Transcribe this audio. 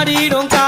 ஆடிட ஆடிடும் காளியம்மா